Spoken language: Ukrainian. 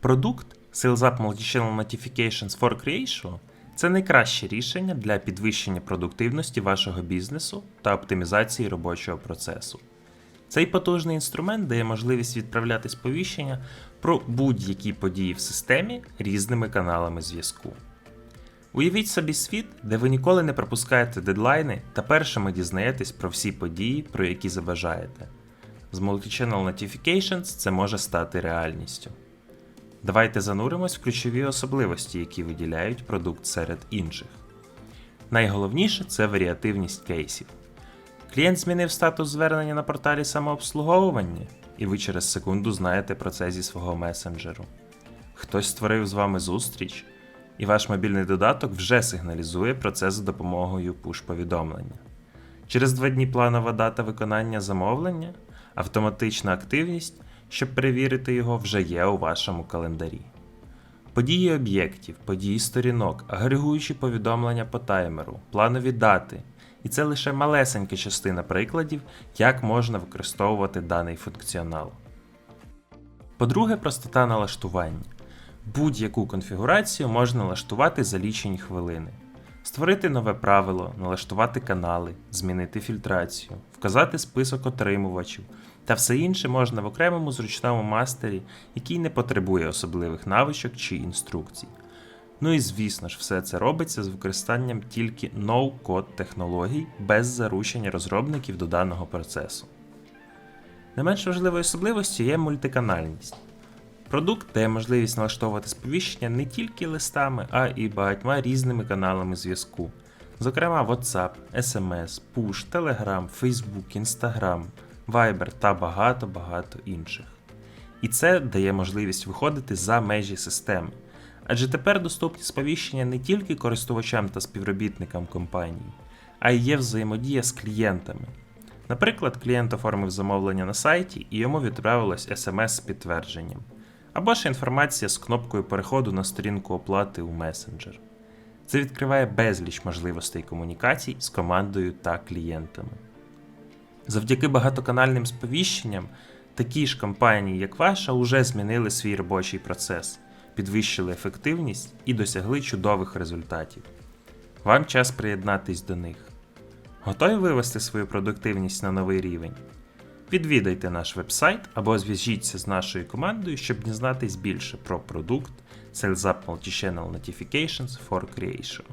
Продукт SalesUp Multichannel Notifications for Creation це найкраще рішення для підвищення продуктивності вашого бізнесу та оптимізації робочого процесу. Цей потужний інструмент дає можливість відправляти сповіщення про будь-які події в системі різними каналами зв'язку. Уявіть собі світ, де ви ніколи не пропускаєте дедлайни та першими дізнаєтесь про всі події, про які забажаєте. З Multichannel Notifications це може стати реальністю. Давайте зануримось в ключові особливості, які виділяють продукт серед інших. Найголовніше це варіативність кейсів. Клієнт змінив статус звернення на порталі самообслуговування, і ви через секунду знаєте про це зі свого месенджеру. Хтось створив з вами зустріч, і ваш мобільний додаток вже сигналізує про це за допомогою push-повідомлення. Через два дні планова дата виконання замовлення, автоматична активність, щоб перевірити його, вже є у вашому календарі. Події об'єктів, події сторінок, агрегуючі повідомлення по таймеру, планові дати. І це лише малесенька частина прикладів, як можна використовувати даний функціонал. По-друге, простота налаштування. Будь-яку конфігурацію можна налаштувати за лічені хвилини. Створити нове правило, налаштувати канали, змінити фільтрацію, вказати список отримувачів та все інше можна в окремому зручному мастері, який не потребує особливих навичок чи інструкцій. Ну і звісно ж, все це робиться з використанням тільки no-code технологій без заручення розробників до даного процесу. Не менш важливою особливостю є мультиканальність. Продукт дає можливість налаштовувати сповіщення не тільки листами, а і багатьма різними каналами зв'язку, зокрема WhatsApp, SMS, Push, Telegram, Facebook, Instagram, Viber та багато-багато інших. І це дає можливість виходити за межі системи. Адже тепер доступні сповіщення не тільки користувачам та співробітникам компанії, а й є взаємодія з клієнтами. Наприклад, клієнт оформив замовлення на сайті і йому відправилось смс з підтвердженням, або ж інформація з кнопкою переходу на сторінку оплати у месенджер. Це відкриває безліч можливостей комунікацій з командою та клієнтами. Завдяки багатоканальним сповіщенням такі ж компанії, як ваша, уже змінили свій робочий процес, підвищили ефективність і досягли чудових результатів. Вам час приєднатись до них. Готові вивести свою продуктивність на новий рівень? Відвідайте наш вебсайт або зв'яжіться з нашою командою, щоб дізнатись більше про продукт SalesUp Multichannel Notifications for Creation.